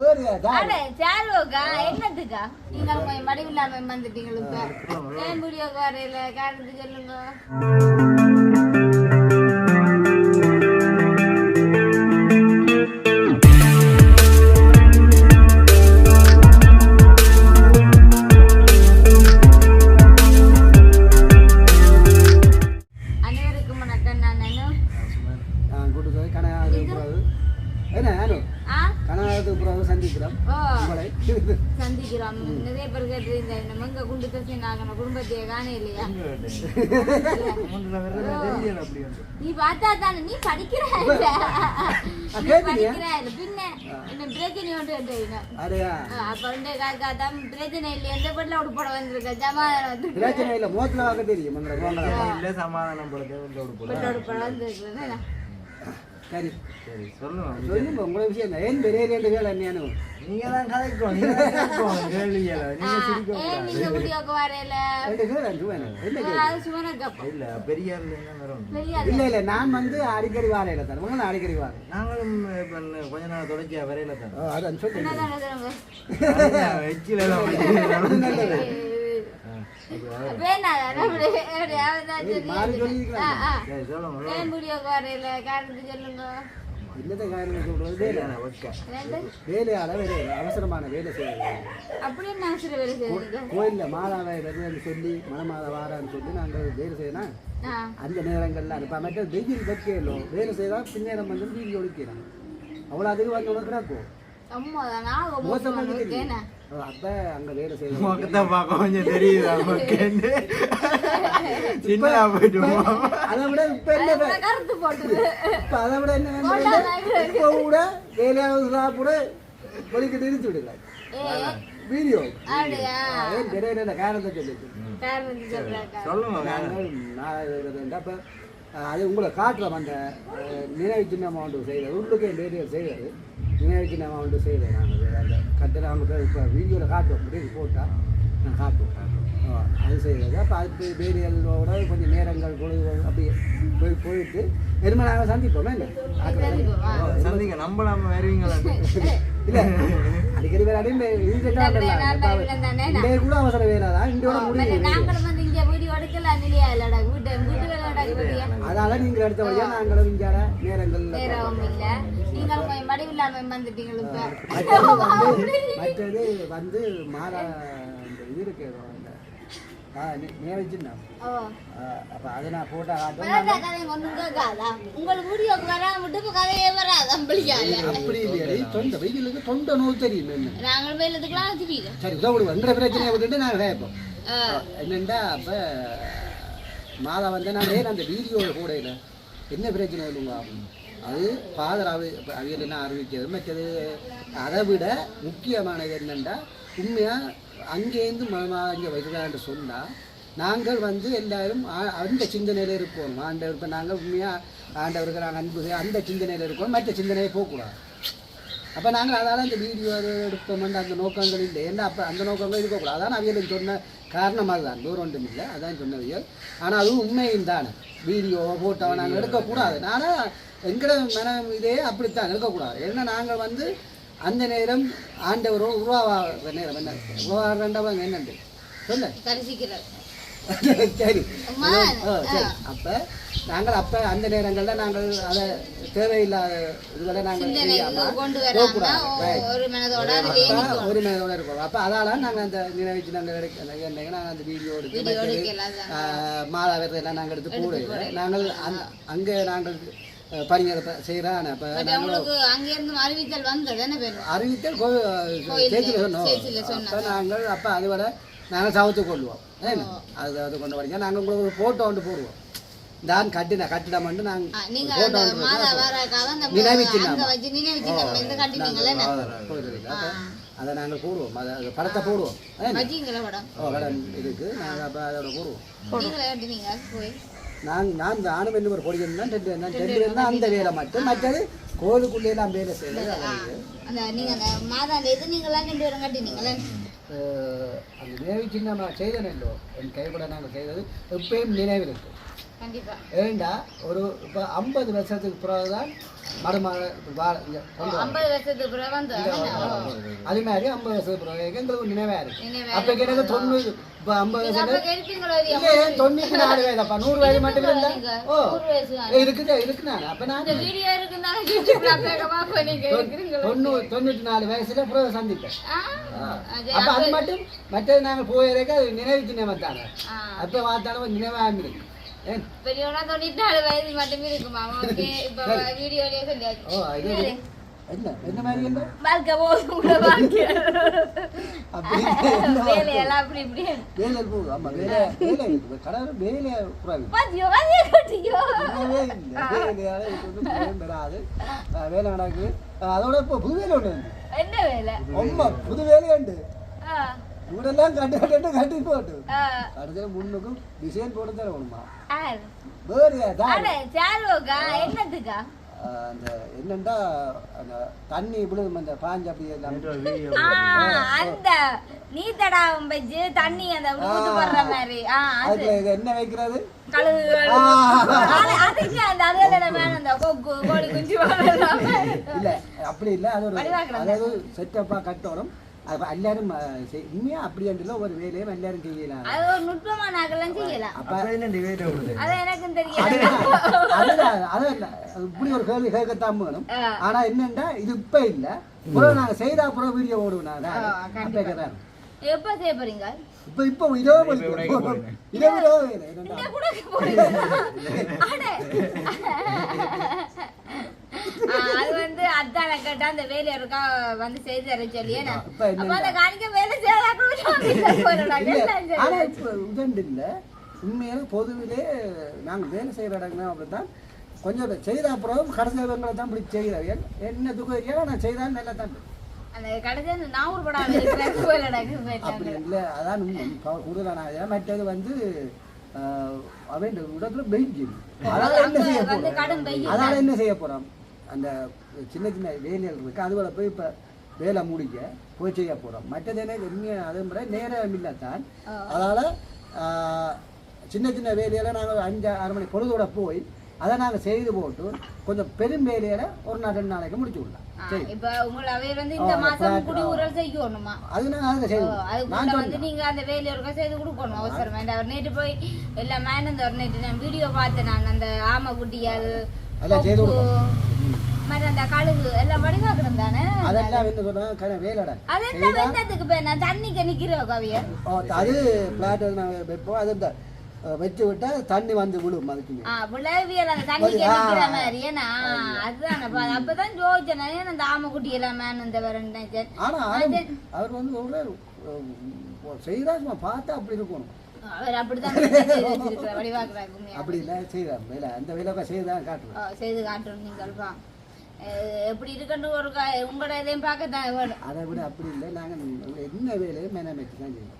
அட, சாருவோக்கா, என்னத்துக்கா நீங்கள் போய் மடிவில்லாம வந்துட்டீங்களா இப்ப? ஏன் வீடியோக்கு வரையில காரணத்து சொல்லுங்க. நீ பார்த்தா தானே நீ படிக்கிற பிரச்சனை ஒன்று கேட்டீங்க அடையா. அப்ப வந்து காக்கா தான் பிரச்சனை இல்லை எந்த பொருள் உடுப்பட வந்திருக்க ஜமாதானம் வந்து. பிரச்சனை இல்லை மோத்தில் வாக்க தெரியும் இல்ல சமாதானம் வந்திருக்கிறேன் சரி. சரி சொல்லுங்க சொல்லுங்க உங்களை விஷயம் ஏன் பெரிய ரெண்டு வேலை என்னன்னு நீங்க தான் கதைக்கணும் நீங்க தான் கேட்கணும் நீங்க சிரிக்க நீங்க வீடியோக்கு ரெண்டு கேள்? சுவேன் இல்ல என்ன வரும் இல்லை. இல்லை நான் வந்து அடிக்கடி வாரையில தரேன் உங்களை நான் அடிக்கடி வாரேன். நாங்களும் கொஞ்ச நாள் தொடர்ச்சியா வரையில தான். அதான் எல்லாம் சொல்லுங்க. என்னத்தை காரணம் சொல்றது வேலை? வேலையால வேலை அவசரமான வேலை செய்யறது செய்வீங்க கோயிலில் மாதாவை வருதுன்னு சொல்லி மனமாத வாரான்னு சொல்லி நாங்கள் வேலை செய்யணும் அந்த நேரங்கள்ல இப்போ மற்ற வெயில் வைக்கலும் வேலை செய்தால் பின்னேரம் வந்து வீடியோ ஒழிக்கிறான் அவ்வளோ அதுக்கு வந்து உனக்கு மோசமாக அப்போ அங்கே வேலை செய்யணும் முகத்தை பார்க்க கொஞ்சம் தெரியுது நமக்கு சின்ன போயிட்டு அதை விட இப்போ என்ன கருத்து போட்டுது? இப்போ அதை விட என்ன இப்போ கூட வேலையாவது சாப்பிட வெளிக்கிட்டு இருந்து விடல ஏ வீடியோ. தெரியல காரணத்தை சொல்லிட்டு? காரணத்து சொல்றாக்கா சொல்லுங்க நாங்கள் நான் அப்போ அது உங்களை காட்டுறோம் அந்த நினைவு சின்னமாக ஒன்று செய்தது. உள்ளுக்கே வேரியர் செய்தது. நினைவு சின்னமாக ஒன்று செய்தது நாங்கள் அந்த கட்டில் அவங்க இப்போ வீடியோவில் காட்டுவோம். முடிவு போட்டால் நான் காட்டுவோம். அது செய்தது அப்போ அதுக்கு வேரியலோட கொஞ்சம் நேரங்கள் பொழுது அப்படியே போய் போயிட்டு எருமை நாங்கள் சந்திப்போம் ஆ. சந்திங்க. நம்பலாம வருவீங்களா? இல்லை. அடிக்கடி வேற அடையும். இன்றைய கூட அவசர வேலை தான். இன்றையோட முடியும் அதனால நீங்கள் அடுத்த வழியாக நாங்களும் இங்கே நேரங்களில் நேரம் இல்ல. நீங்கள் போய் மடிவில்லாம வந்துட்டீங்க மற்றது வந்து மாறா இது இருக்கு நான் தொண்டை நோய் தெரியும் சரி உதவி பிரச்சனையை விட்டுட்டு கேட்போம் என்னண்டா அப்போ மாதா வந்து நான் வேறு அந்த பிஜியோடு கூட இல்லை. என்ன பிரச்சனை இல்லைங்க அது ஃபாதர் அவி அவியல் என்ன அறிவிக்கிறது? மற்றது அதை விட முக்கியமானது என்னென்னா உண்மையாக அங்கேருந்து மாமா இங்கே வருகிறான்னு சொன்னால் நாங்கள் வந்து எல்லாரும் ஆ- அந்த சிந்தனையில் இருப்போம். ஆண்டவர் இப்போ நாங்கள் உண்மையாக ஆண்டவருக்கு நாங்கள் அன்பு அந்த சிந்தனையில் இருக்கோம். மற்ற சிந்தனையை போகக்கூடாது. அப்போ நாங்கள் அதால் அந்த வீடியோ எடுப்போம். அந்த நோக்கங்கள் இல்லை. என்ன அப்போ அந்த நோக்கங்கள் இருக்கக்கூடாது. அதான் அவியலுக்கு சொன்ன காரணமாக தான் தூரம் ஒன்றும் இல்லை. அதான் சொன்னவையல். ஆனால் அதுவும் உண்மையும் தானே. வீடியோ ஃபோட்டோ நாங்கள் எடுக்கக்கூடாது. ஆனால் எங்கட மனம் இதே அப்படித்தான். எடுக்கக்கூடாது. ஏன்னா நாங்கள் வந்து அந்த நேரம் ஆண்டவரோ உருவாகிற நேரம் என்ன? உருவாகிற என்னண்டு? சொல்லு. தரிசிக்கிறார். சரி. சரி. அப்போ நாங்கள் அப்போ அந்த நேரங்களில் நாங்கள் அதை தேவையில்லாத இதுகளை நாங்கள். ஒரு மனதோட அதுலயே அப்ப அப்போ அதால நாங்கள் அந்த நினைச்சு நாங்கள் எடுக்க நாங்கள் அந்த வீடியோ எடுத்து விரதம் எல்லாம் நாங்கள் எடுத்து போடுவோம் நாங்கள் அங்கே நாங்கள் பணிகளை செய்கிறோம் அப்போ அறிவித்தல் வந்தது. என்ன பேர்? அறிவித்தல் சேர்த்துல சொன்னோம். அப்போ நாங்கள் அப்போ அது வர நாங்கள் சவுத்து கொள்வோம் ஏன்னா அது அது கொண்டு வரீங்க. நாங்கள் உங்களுக்கு ஒரு ஃபோட்டோ ஒன்று போடுவோம். தான் கட்டின கட்டிடம் வந்து நாங்கள் நீங்க ஃபோட்டோ அந்த ஒன்று மாதா வாராக்காக அந்த நினைவு அங்க சின்னம். வச்சு நினைவு சின்னம் இந்த கட்டினீங்கல்ல என்ன? போடுறீங்க அப்போ அதை நாங்கள் போடுவோம். அதை படத்தை போடுவோம். படம்? ஓ கடன் இருக்கு. நாங்கள் அப்போ அதோட போடுவோம். நீங்களே நான் நான் நானும் என்ன ஒரு பொடியன் தான் ரெண்டு ரெண்டு அந்த வேலை மட்டும். மற்றது கோயிலுக்குள்ளே எல்லாம் வேலை செய்யறது. அவருக்கு அந்த நீங்க அந்த மாதாண்ட இது நீங்களாம் ரெண்டு பேரும் கட்டினீங்களே? அந்த நினைவு சின்னம் சின்னமாக செய்தனோ என் கைப்பட நாங்கள் செய்தது எப்பயும் நினைவில் இருக்கு ஏண்டா ஒரு இப்போ ஐம்பது வருஷத்துக்கு பிறகுதான் மருமக வாழ இங்க கொண்டு வரோம். ஐம்பது வருஷத்துக்கு பிறகு வந்து அது மாதிரி ஐம்பது வருஷத்துக்கு பிறகு எங்களுக்கு நினைவா இருக்கு? அப்போ எனக்கு தொண்ணூறு இப்போ ஐம்பது வருஷம் தொண்ணூற்றி நாலு வயதாப்பா நூறு வயது மட்டும் இருந்தா? ஓ தான். இருக்குது இருக்கு நான்? அப்போ நான்? தொண்ணூறு தொண்ணூற்றி நாலு வயசுல பிறகு சந்திப்பேன். அப்போ அது மட்டும் மற்றது நாங்கள் போயிருக்க அது நினைவு தானே? ஆ. அப்போ பார்த்தாலும் நினைவாக இருக்கு பெரியவனா தொண்ணூத்தி நாலு வயசு மட்டுமே இருக்குமா ஓகே இப்ப வீடியோலயே சொல்லியாச்சு. என்ன மாதிரி என்ன வாழ்க்கை போதும் கூட வாழ்க்கை. என்ன வேலையெல்லாம் அப்படி இப்படி. வேலை போகுது ஆமா வேலை வேலை கடவுள் வேலை குறைவு பாத்தியோ கொட்டியோ வேலை அதோட இப்போ புது வேலை ஒன்று. என்ன வேலை? புது வேலை. உண்டு. இவடெல்லாம் கட்டு கட்டு கட்டி போட்டு. முன்னுக்கும் டிசைன் போட்டு தரணுமா? ஆர். வேறு அந்த என்னண்டா அந்த தண்ணி விழுது அந்த பாஞ்சு அந்த நீ தடாகம் வச்சு தண்ணி அந்த ஊத்து போடுற மாதிரி. அதுல இது என்ன வைக்கிறது? அதுக்கு அந்த அதுல அந்த கொக்கு கோழி குஞ்சு. இல்ல அப்படி இல்ல அது ஒரு. அதாவது செட்டப்பா கட்டணும். அது எல்லாரும் உண்மையா அப்படி இல்லை ஒரு வேலையும் எல்லாரும் செய்யலாம். அது ஒரு நுட்பமான ஆகலாம் செய்யலாம். அப்ப அப்ப அது எனக்கும். அது இப்படி ஒரு கேள்வி கேட்கத்தான் வேணும். ஆனா என்னண்டா இது இப்ப இல்ல. அப்புறம் நாங்க செய்தா அப்புறம் வீடியோ ஓடுவோம். அப்ப கேட்கறேன். எப்ப செய்ய போறீங்க? இப்ப இப்ப. இரவு இரவு வேலை. என்னண்டா? இந்த கூட போறீங்க அட. ஆ, அது கேட்டா அந்த வேலை இருக்கா வந்து செய்து தர சொல்லி? அப்ப அந்த காணிக்க வேலை செய்யறா கூட இல்ல, உண்மையில பொதுவிலே நாங்க வேலை செய்யற இடங்கள் அப்படித்தான். கொஞ்சம் செய்த அப்புறம் கடைசிவங்களை தான் இப்படி செய்கிறாங்க என்ன துக்கம் நான் செய்தாலும் நல்லா தான் கடைசி அப்படி இல்லை. அதான் கூடுதலான. மற்றது வந்து அவன் இடத்துல பெய்யும் அதால என்ன செய்ய போறோம் அதால என்ன செய்ய போறோம் அந்த சின்ன சின்ன வேலைகள் இருக்கு. அதுபோல போய் இப்ப வேலை முடிக்க போய் செய்ய போறோம். மற்றது என்ன உண்மையா அதே மாதிரி நேரம் இல்லத்தான் ஆஹ், சின்ன சின்ன வேலையில நாங்கள் அஞ்சு ஆறு மணி பொழுதோட போய் அதை நாங்கள் செய்து போட்டு கொஞ்சம் பெரும் வேலையில ஒரு நாள் ரெண்டு நாளைக்கு முடிச்சு விடலாம். அது செய்வோம் சொன்னேன் நீங்க அந்த வேலையை செய்து கொடுக்கணும் அவசரம் வேண்டாம். நேற்று போய் எல்லாம் மேனந்த ஒரு நேற்று நான் வீடியோ பார்த்தேன் நான். அந்த ஆமை குட்டியால் செய்து கொடுக்கணும். மற்ற அந்த கழுகு எல்லாம் வடிவாக்கணும் தானே? அதெல்லாம் வேலைடா. வெந்ததுக்கு பேர் நான் தண்ணிக்கு நிக்கிறோம் கவிய. ஓ, அது பிளாட் நாங்கள் வைப்போம். அது இந்த அஹ், வச்சு விட்டா தண்ணி வந்து விழும் அதுக்கு விளைவியல் அந்த மாதிரி. ஏன்னா அதுதான் அப்ப அப்பதான் ஏன்னா அந்த ஆமை குட்டி எல்லாம் ஆனா ஆளும் அவர் வந்து சொல்றாரு செய்தா சும்மா பார்த்தா அப்படி இருக்கணும். அவர் அப்படிதான் அப்படி இல்லை செய்தார் வேலை அந்த வேலை செய்தான் காட்டுறேன் ஆ, செய்து காட்டணும் நீங்கள் அஹ் எப்படி இருக்குன்னு ஒரு உங்களோட இதையும் பார்க்கத்தான் வேணும். அதை விட அப்படி இல்லை. நாங்கள் என்ன வேலையும் மேனமேச்சு தான் செய்வோம்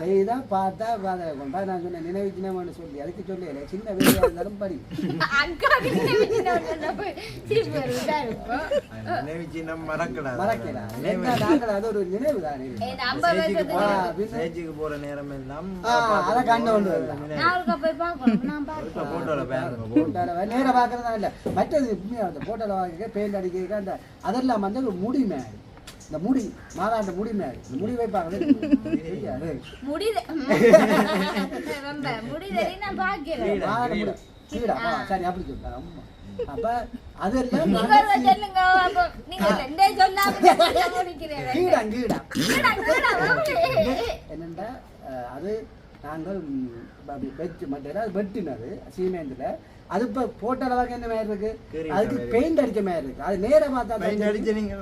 செய்தா பார்த்தா அதை கொண்டா நான் சொன்னேன் நினைவு சின்னமான்னு சொல்லி அதுக்கு சொல்லல சின்ன வேலையாக இருந்தாலும் படி. நினைவு சின்னம் மறக்கடாது. மறக்கலாம் என்ன நாங்கள்? அது ஒரு நினைவு தானே ஸ்டேஜுக்கு வருஷத்துக்கு போற நேரம் எல்லாம் அதை கண்டு கொண்டு போட்டோல நேரம் பார்க்கறதா இல்லை. மற்றது போட்டோல வாங்க பெயிண்ட் அடிக்க அந்த அதெல்லாம் வந்து ஒரு முடி மேடு இந்த முடி மாதாண்ட முடி மேடு இந்த முடி வைப்பாங்க தெரியாது. முடிது ரொம்ப முடிதறி நான் பார்க்கிறேன் மாதாண்ட முடி. கீழா ஆ, சரி அப்படி சொல்லிட்டாங்க ஆமா. அப்ப அதெல்லாம் ஒரு சொல்லுங்க அப்போ நீங்க ரெண்டே சொல்லாம. என்னண்டா அது நாங்கள் வெச்சு மட்டும் அது வெட்டினது சீமேந்தில். அது இப்போ போட்ட அளவுக்கு என்ன மாதிரி இருக்கு? அதுக்கு விட்ட பெயிண்ட் அடிச்ச மாதிரி இருக்கு. அது நேரா பார்த்தா பெயிண்ட் அடிச்ச நீங்க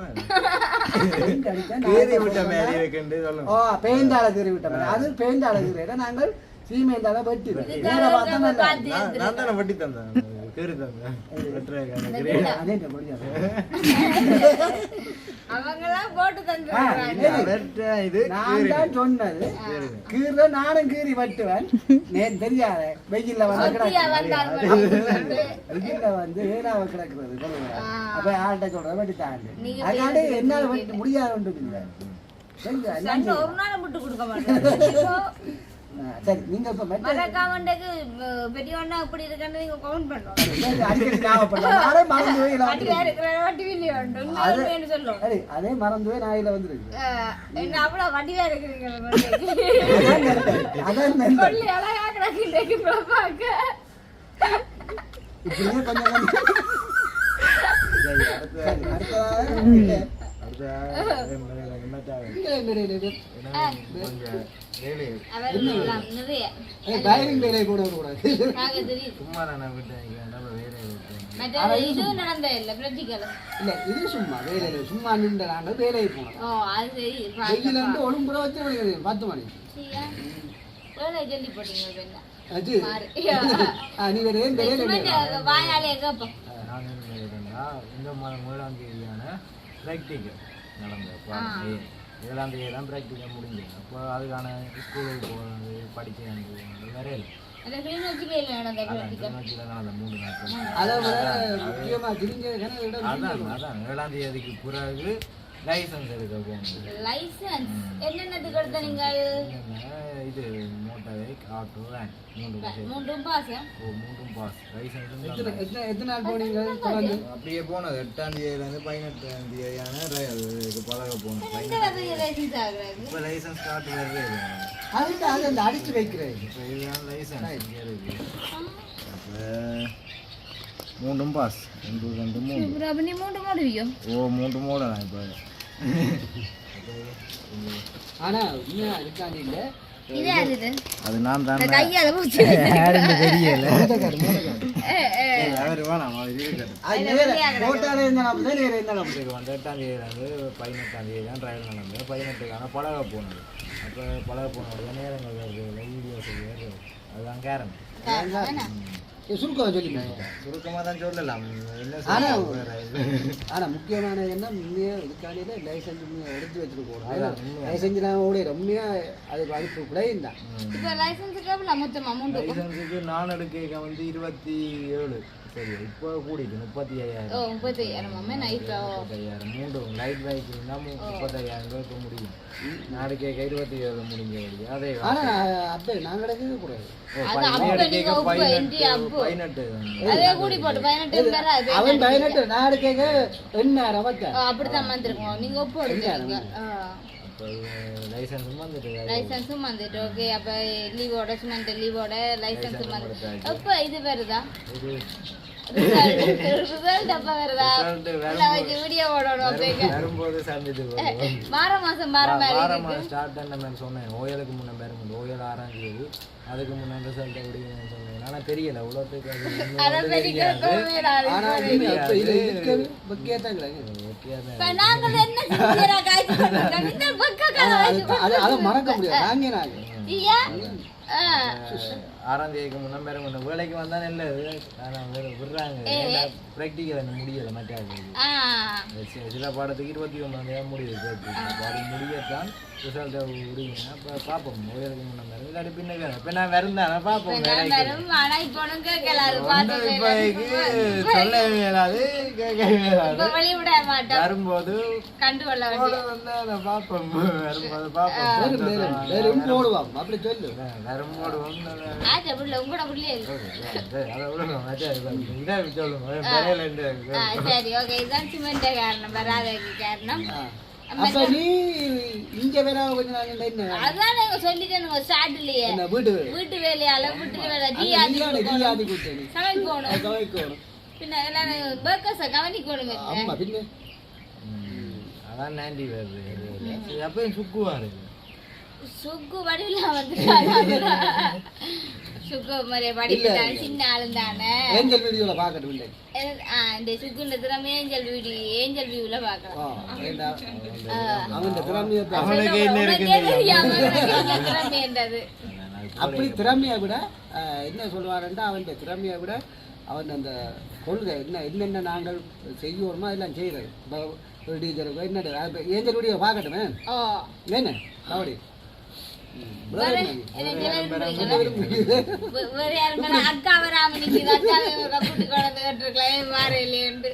பெயிண்ட் அடிச்சா விட்ட மாதிரி இருக்குன்னு சொல்லுங்க. ஓ பெயிண்ட் அழகு விட்ட மாதிரி. அது பெயிண்ட் அழகு நாங்கள் சீமேந்தால வெட்டினோம் நேரா பார்த்தா நான் தானே வட்டி தந்தேன் நான் நான் கீற நானும் கீறி வெட்டுவேன். நேர் தெரியாத வெயில்ல வந்து வெயில்ல வந்து வேளாவை கிடக்குறது. அப்ப ஆள்கிட்ட சொல்றேன் வெட்டி தாண்டு நீங்க அதனால என்னால வெட்ட முடியாது ஒன்றும் இல்லை. ஒரு நாள் விட்டு கொடுக்க மாட்டேன். சரி நீங்க இப்ப மறக்காமண்டக்கு பெரியவண்ணா இப்படி இருக்கன்னு நீங்க கவுண்ட் பண்ணணும் அடிக்கடி ஞாபகப்படுத்தலாம். நானே மறந்து போய் நான் சொல்லும் சரி, அதே மறந்து போய் நான் இதுல வந்துருக்கு என்ன அவ்வளவு வட்டி வேற இருக்கிறீங்க அதான். சொல்லி அழகா கிடக்கு இன்னைக்கு பாப்பாக்க இப்படியே கொஞ்சம் கொஞ்சம். வேலையை கூட வரக்கூடாது. சும்மா நான் இது சும்மா வேலையில சும்மா நாங்கள் போனோம் வெயில இருந்து ஒழுங்குற வச்சு பத்து மணி அது நீ வேற ஏன் வேலையில இந்த வாயாலே இந்த மாதம் ஏழாம் தேதியான பிராக்டிக்கல் நடந்தது ஏழாம் தேதி தான் ப்ராக்டிக்கல் முடிஞ்சது அப்போ அதுக்கான ஸ்கூலுக்கு போகிறது படிக்கிறது வரையில நடந்த நடந்த அதான். ஏழாம் தேதிக்கு பிறகு லைசன்ஸ் எடுக்க போகணும் லைசன்ஸ் என்னென்னதுக்கு எடுத்த நீங்க இது மோட்டார் பைக் ஆட்டோ வேன் மூன்று மூன்றும் பாஸ் ஓ மூன்றும் பாஸ் லைசன்ஸும் எத்தனை எத்தனை நாள் போனீங்க? தொடர்ந்து அப்படியே போனது. எட்டாம் தேதியிலேருந்து பதினெட்டாம் தேதியான இதுக்கு பழக போகணும் லைசன்ஸ் இப்போ லைசன்ஸ் கார்டு வருது. அதுக்கு அது அந்த அடிச்சு வைக்கிறேன். இப்போ இதுதான் லைசன்ஸ் இங்கே இருக்கு. அப்போ மூன்றும் பாஸ் ஒன்று ரெண்டு மூணு அப்ப நீ மூன்று மூடுவியோ? ஓ மூன்று மூடலாம் இப்போ. ஆனா உண்மையா இல்ல? அது நான் தான். கையால பூச்சி தெரியல. அவர் வேணாம் போட்டாலே இருந்தாலும் அப்படி. வந்து எட்டாம் பதினெட்டாம் தேதி தான் நடந்தது. பதினெட்டுக்கான பழக போனது. அப்போ பழக போனது நேரங்கள் வருது வீடியோஸ் வருது அதுதான் காரணம் சுருக்கம் சொல்லிங்க சுருக்கமாக தான் சொல்லலாம். என்ன ஆனா- சொல்றது வேற இது. ஆனா முக்கியமானது என்ன? உண்மையா இதுக்காண்டியில லைசன்ஸ் உண்மையா எடுத்து வச்சிருக்கோம். அதான் உண்மையா. லைசன்ஸ் நான் ஓடிடும் உண்மையா அதுக்கு அனுப்பு தான் இப்ப லைசன்ஸுக்கு எவ்வளவு மொத்தம் அமௌண்ட் லைசன்ஸுக்கு நான் எடுக்க வந்து இருபத்தி ஏழு. சரி இப்போ கூடிட்டு முப்பத்தி ஓ ஐயாயிரம் முப்பத்தி மூன்று லைட் பைக் இருந்தால் ரூபாய்க்கு முடியும். நாடு கேட்க இருபத்தி ஏழு அதே அப்ப நான் கிடக்கவே கூடாது. பதினெட்டு அவன் பதினெட்டு நாடு கேட்க ஓ, அப்படித்தான் வந்திருக்கோம். நீங்க ஒப்பு லைசன்ஸும் வந்துட்டு லைசன்ஸும் வந்துட்டு ஓகே அப்ப லீவோட சுமந்த லீவோட லைசன்ஸும் வந்து கொடுத்தாச்சு. அப்ப இது வருதா? அதுக்கு முன்ன ரிசல்ட் எப்படின்னு சொன்னேன். ஆனால் தெரியல இவ்வளோத்துக்கு அது மறக்க முடியாது. நாங்க நாங்க. ஆறாம் தேதிக்கு முன்ன பேரும் முன்ன வேலைக்கு வந்தா நல்லது ஆனால் வேறு விடுறாங்க. ப்ராக்டிக்கல் என்ன முடியலை மற்ற சில பாடத்துக்கு இருபத்தி ஒன்றாம் தேதி முடியுது அது முடியத்தான் ரிசல்ட்டை விடுவீங்க அப்போ பார்ப்போம். ஓயலுக்கு முன்ன பேரும் இல்லாட்டி பின்ன இப்போ நான் வருந்தானே. பார்ப்போம் வேலைக்கு. இப்ப இப்போதைக்கு இயலாது இப்ப வெளிவிட மாட்டோம். வரும்போது கண்டு பார்ப்போம். வரும்போது பார்ப்போம். சொல்லு. வரும்போது சரி ஓகே. இதுதான் சிமெண்ட் காரணம் வராததுக்கு காரணம். அப்ப நீ இங்க வேற கொஞ்ச நாள் என்ன? அதான் நீங்க சொல்லிட்டேனுங்க ஸ்டார்ட்லயே என்ன வீட்டு வீட்டு வேலையால வீட்டு வேலை அந்த ஜிஆதி நீயாடி நீயாடி கொடுத்த நீ சமைக்கணும் அது கவனிக்கணும் பின்ன எல்லாரும் பர்க்கஸ கவனிக்கணும் ஆமா பின்ன. ம், அதான் நாண்டி வருது சரி, அப்பயும் சுக்குவாரு. சுக்கு வடிவில வந்துட்டாங்க சுக்கு மாதிரி வடிவிட்டாங்க சின்ன ஆளும் தானே. ஏஞ்சல் வீடியோல பாக்கட்டும் இல்லை. ஆ, இந்த சுக்குன்ற திறமை ஏஞ்சல் வீடு ஏஞ்சல் வியூல ஏண்டா, அவன் திறமையை என்ன அப்படி திறமையை விட என்ன சொல்லுவாருன்னா அவன் திறமையை விட அவன் அந்த கொள்கை என்ன என்னென்ன நாங்கள் செய்யோமோ அதெல்லாம் டீச்சருக்கு என்னது அது ஏஞ்சல் வீடியோ பார்க்கட்டுமே? என்ன கபடி. அக்கா வராம நிக்குது அக்காவை ஒரு கூட்டி கொண்டு கேட்டிருக்கலாம் வார இல்லையன்ட்டு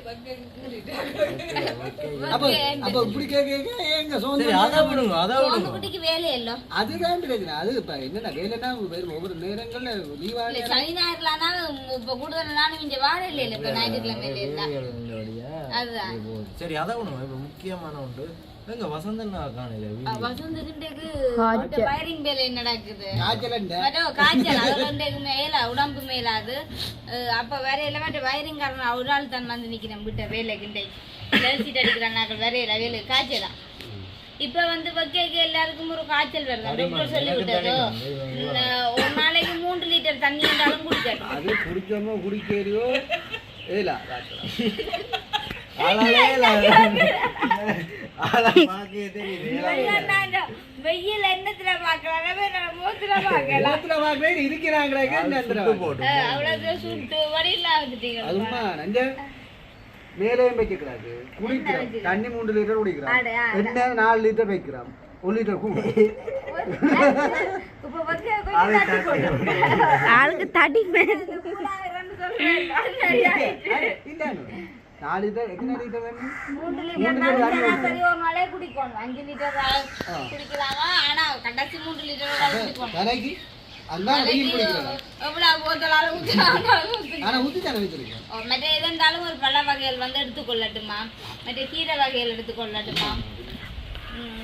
அப்ப அப்ப இப்படி கேட்க எங்க சரி அதை சோதனை விடுங்க அதை உங்க விடுங்க குட்டிக்கு வேலை இல்லோ அதுதான் பிரச்சனை அது இப்ப என்னன்னா வேலைன்னா வெறும் ஒவ்வொரு நேரங்கள்ல லீவா இல்ல சனி ஞாயிறுலானா இப்ப கூடுதல் நானும் இங்க வார இல்ல இப்ப ஞாயிற்றுக்கிழமையில இருந்தா வேலைகளுடைய அதுதான் இது போகுது. சரி அதை விடுங்க இப்போ முக்கியமான ஒன்று எங்க வயரிங் வேலை நடக்குது? காய்ச்சல் இன்றைக்கு மேல உடம்பு மேலாது அஹ் அப்ப வேற இல்ல மற்ற வயரிங் காரணம். ஒரு ஆள் தான் வந்து நிக்கிறேன் விட்ட வேலைக்கு இன்றைக்கு சீட் அடிக்கிறான் நாங்கள் வரையில வேலை. காய்ச்சலா? இப்ப வந்து வைக்க எல்லாருக்கும் ஒரு காய்ச்சல் வருது. டாக்டர் சொல்லி விட்டதோ ஒரு நாளைக்கு மூன்று லிட்டர் தண்ணி இருந்தாலும் குடிக்கணும் அது இல்ல. வெயில் என்னத்துல பாக்கலாம் மூத்துல பாக்கலாம் இருக்கிறாங்களே போட்டு. அவ்வளவு சுட்டு வடியெல்லாம் வந்துட்டீங்க அதுமா நஞ்ச. மேலேயும் வைக்கக்கூடாது குடிக்கிறோம் தண்ணி மூன்று லிட்டர் குடிக்கிறோம். என்ன நாலு லிட்டர் வைக்கிறோம் ஒரு லிட்டர் கூட. ஆளுக்கு தடி நாலு லிட்டர் எத்தனை லிட்டர் வேணும்? மூன்று லிட்டர் தான் சராசரி ஒரு நாளே குடிக்கணும் அஞ்சு லிட்டர் குடிக்கலாமா ஆனா கண்டாச்சி மூன்று லிட்டர் குடிக்கணும் தலைக்கு அதான் வெயில் குடிக்கிறோம் எவ்வளவு போத்தலாலும் ஊற்றலாம் ஆனா ஊத்தி. தானே வச்சிருக்கோம் மற்ற எது இருந்தாலும் ஒரு பழ வகைகள் வந்து எடுத்துக்கொள்ளட்டுமா? மற்ற கீரை வகைகள் எடுத்துக்கொள்ளட்டுமா?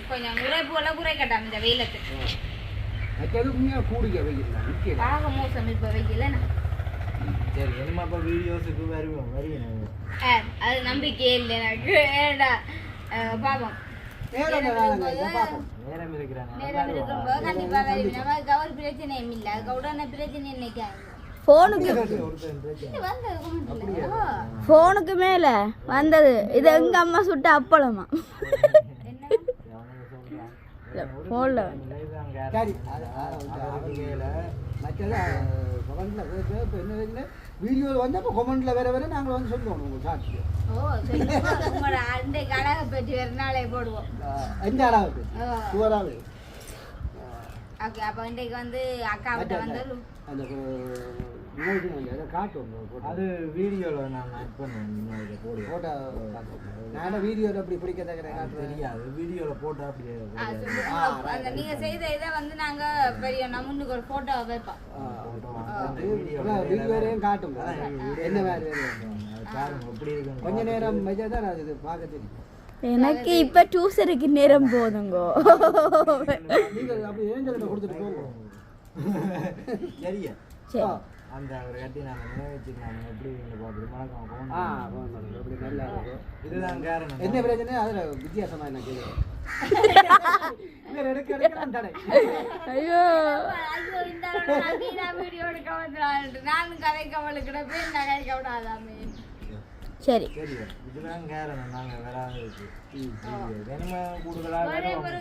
கொஞ்சம் உரைப்புகளை குறை கட்டாம இந்த வெயிலத்துக்கு மற்றது வைக்கலாம் நிற்கல ஆக மோசம் இப்ப வெயில சரி வீடியோஸுக்கு வருவோம் அது நம்பிக்கையே இல்லை எனக்கு பாப்போம் நேரம் இருக்கிறாங்க வருவேன் நமக்கு ஒரு பிரச்சனையும் இல்லை உடனே பிரச்சனை வந்து கும்பிட்டுலையோ ஃபோனுக்கு மேல வந்தது இது எங்க அம்மா சுட்ட அப்பளமா அவனுங்க மற்றது? கமெண்ட்ல இப்போ என்ன வீடியோவில் வந்து அப்போ கமெண்ட்ல வேற வேற நாங்கள் வந்து சொல்லுவோம் உங்கள் சாட்சி ஓ உங்களோட அன்றைக்கு அழகை பற்றி வேறு நாளே போடுவோம். எந்த ஓகே அப்போ இன்றைக்கு வந்து அக்காவிட்ட வந்து அந்த அது வீடியோவில் நான் ஆட் பண்ணுவேன். இன்னொரு போடுவேன் போட்டோ நான் வீடியோவில் அப்படி பிடிக்க தக்கிற காட்டுறேன். தெரியாது. வீடியோவில் போட்டால் அப்படியே ஆ, சொல்லு. அந்த நீங்க செய்த இதை வந்து நாங்க பெரிய நம்முன்னுக்கு ஒரு போட்டோ வைப்போம். வீடியோலையும் காட்டும். என்ன வேறு கொஞ்ச நேரம் மெஜா தான் அது? பார்க்க தெரியும் எனக்கு இப்ப டியூசனுக்கு நேரம் போதுங்கோ. நீங்கள் அப்படி சரியா சரி. அந்த ஒரு கட்டி நாங்கள் நினைவச்சிருந்தாங்க. எப்படி இருந்து பார்த்து மறக்காம ஆ போகணும் போங்க, போங்க. அப்படி நல்லா இருக்கும். இதுதான் காரணம். என்ன பிரச்சனை? அதில் வித்தியாசமா என்ன தடை. ஐயோ. வீடியோ எடுக்க வந்துடான்ட்டு நானும் கதைக்க அவளுக்கு பேர் விடாதாமே சரி. இதுதான் காரணம் நாங்கள் வராததுக்கு தினமும் கூடுதலாக ஒரு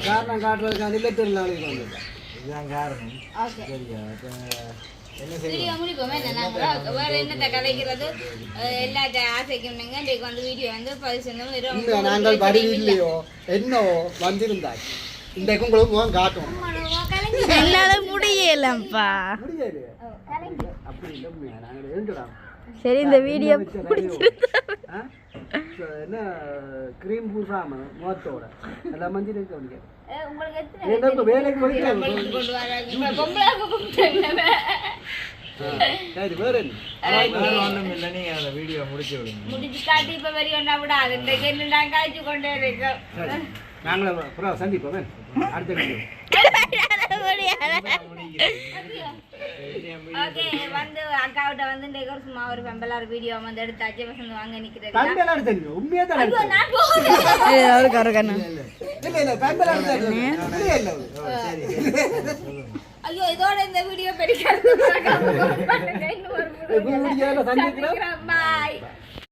காரணம் காட்டுறதுக்காக இல்லத்தில் நாளைக்கு வந்து இதுதான் காரணம் ஓகே சரியா இப்போ என்ன செய்வோம் வீடியோ முடிப்போமே என்ன நாங்க வேற என்னத்தை கதைக்கிறது? அஹ் எல்லாத்த ஆசைக்கும் நீங்க இன்றைக்கு வந்து வீடியோ வந்து பதிவு செஞ்சோம் வெறும் இந்த நாங்கள் வடிவில்லையோ என்னவோ வந்திருந்தாய் இன்றைக்கு உங்களுக்கு முகம் காட்டும். என்னால முடியலப்பா. சரி இந்த வீடியோ என்ன கிரீம் பூசாம முகத்தோட? எல்லாம் மஞ்சள் இருக்க உங்களுக்கு வேலைக்கு சரி வேற என்ன? ஒன்றும் இல்லை நீங்கள் அந்த வீடியோ முடிச்சு விடுங்க. முடிச்சு காட்டி இப்ப வரையும் ஒன்னா விட அது இன்றைக்கு என்ன நான் காய்ச்சி கொண்டே இருக்கோம் நாங்களும் அப்புறம் சந்திப்போம். அடுத்த வீடியோ ஓகே வந்து அக்காவிட்ட வந்து சும்மா ஒரு பெம்பலார் வீடியோ வந்து வாங்க நிக்கிறது உண்மையா தான். நான் இல்ல இல்ல. இல்ல இல்ல சரி. ஐயோ இதோட இந்த வீடியோ பெருக்காது இன்னும் ஒரு வீடியோல சந்திக்கிறோம். பாய்